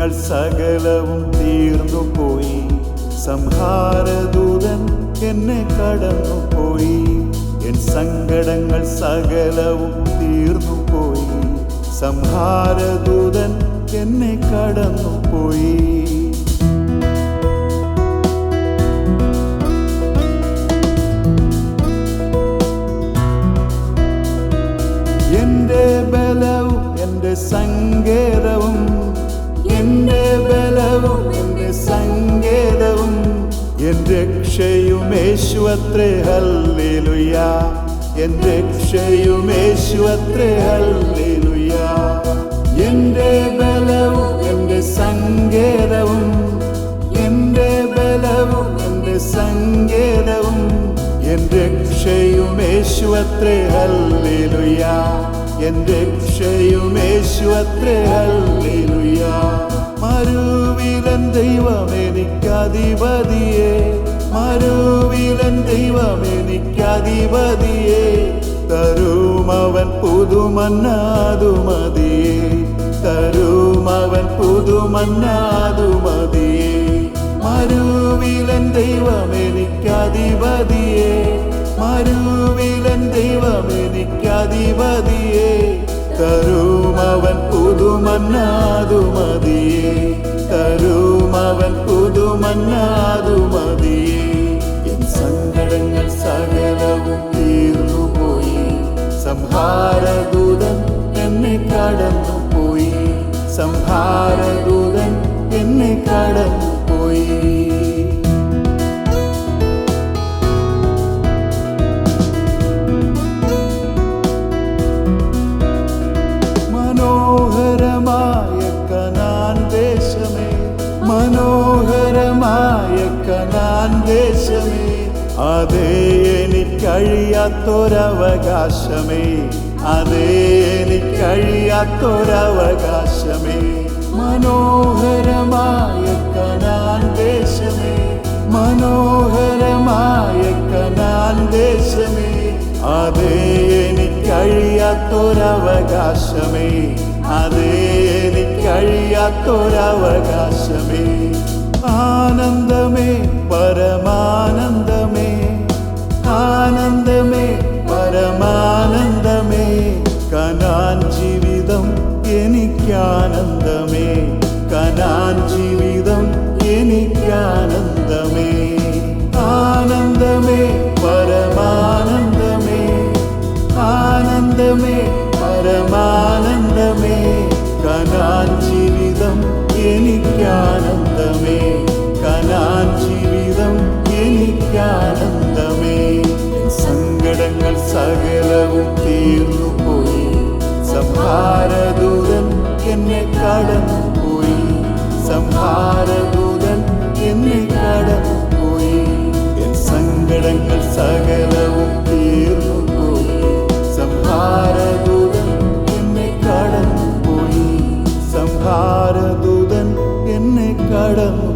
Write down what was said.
സങ്കടങ്ങൾ സകലവും തീർന്നു പോയി സംഹാരദൂതൻ എന്നെ കടന്നു പോയി എൻ സങ്കടങ്ങൾ സകലവും തീർന്നു പോയി സംഹാരദൂതൻ എന്നെ കടന്നു പോയി എന്റെ ബലവും എന്റെ സങ്കേതവും എന്റെ ബലവും എന്റെ സങ്കേതവും എന്റെ രക്ഷയും യേശുവത്രേ ഹല്ലേലൂയ. എന്റെ രക്ഷയും യേശുവത്രേ ഹല്ലേലൂയ. എന്റെ ബലവും എന്റെ സങ്കേതവും എന്റെ ബലവും എന്റെ സങ്കേതവും എന്റെ രക്ഷയും യേശുവത്രേ ഹല്ലേലൂയ. എന്റെ രക്ഷയും യേശുവത്രേ ഹല്ലേലൂയ. മരുവിലൻ ദൈവം എനിക്കധിപതിയെ മരുവിലൻ ദൈവം എനിക്കധിപതിയെ തരുമവൻ പുതുമന്നാതുമതിയെ. തരുമവൻ പുതുമന്നാതുമതിയെ. മരുവിലൻ ദൈവം എനിക്കധിപതിയെ മരുവിലൻ ദൈവം എനിക്കധിപതിയെ തരുമവൻ പുതുമന്നാതുമതിയെ. തരുമവൻ പുതുമന്നാതുമതിയെ. എൻ സങ്കടങ്ങൾ സകലവും തീർന്നു പോയി സംഹാരദൂതൻ എന്നെ കടന്നു പോയി സംഹാരദൂതൻ എന്നെ കടന്നു മനോഹരമായ കനാൻ ദേശമേ അതേ എനിക്കഴിയാത്തൊരവകാശമേ. അതേ എനിക്കഴിയാത്തൊരവകാശമേ. മനോഹരമായ കനാൻ ദേശമേ മനോഹരമായ കനാൻ ദേശമേ അതേ എനിക്കഴിയാത്തൊരവകാശമേ. അതേ കഴിയാത്തൊരവകാശമേ ആനന്ദമേ പരമാനന്ദമേ. ആനന്ദമേ പരമാനന്ദമേ. കനാൻ ജീവിതം എനിക്കാനന്ദമേ. കനാൻ ജീവിതം എനിക്കാനന്ദമേ. എനിക്കാനന്ദമേ. കനാൻ ജീവിതം എനിക്കാനന്ദമേ. സങ്കടങ്ങൾ സകലവും തീർന്നു Adam.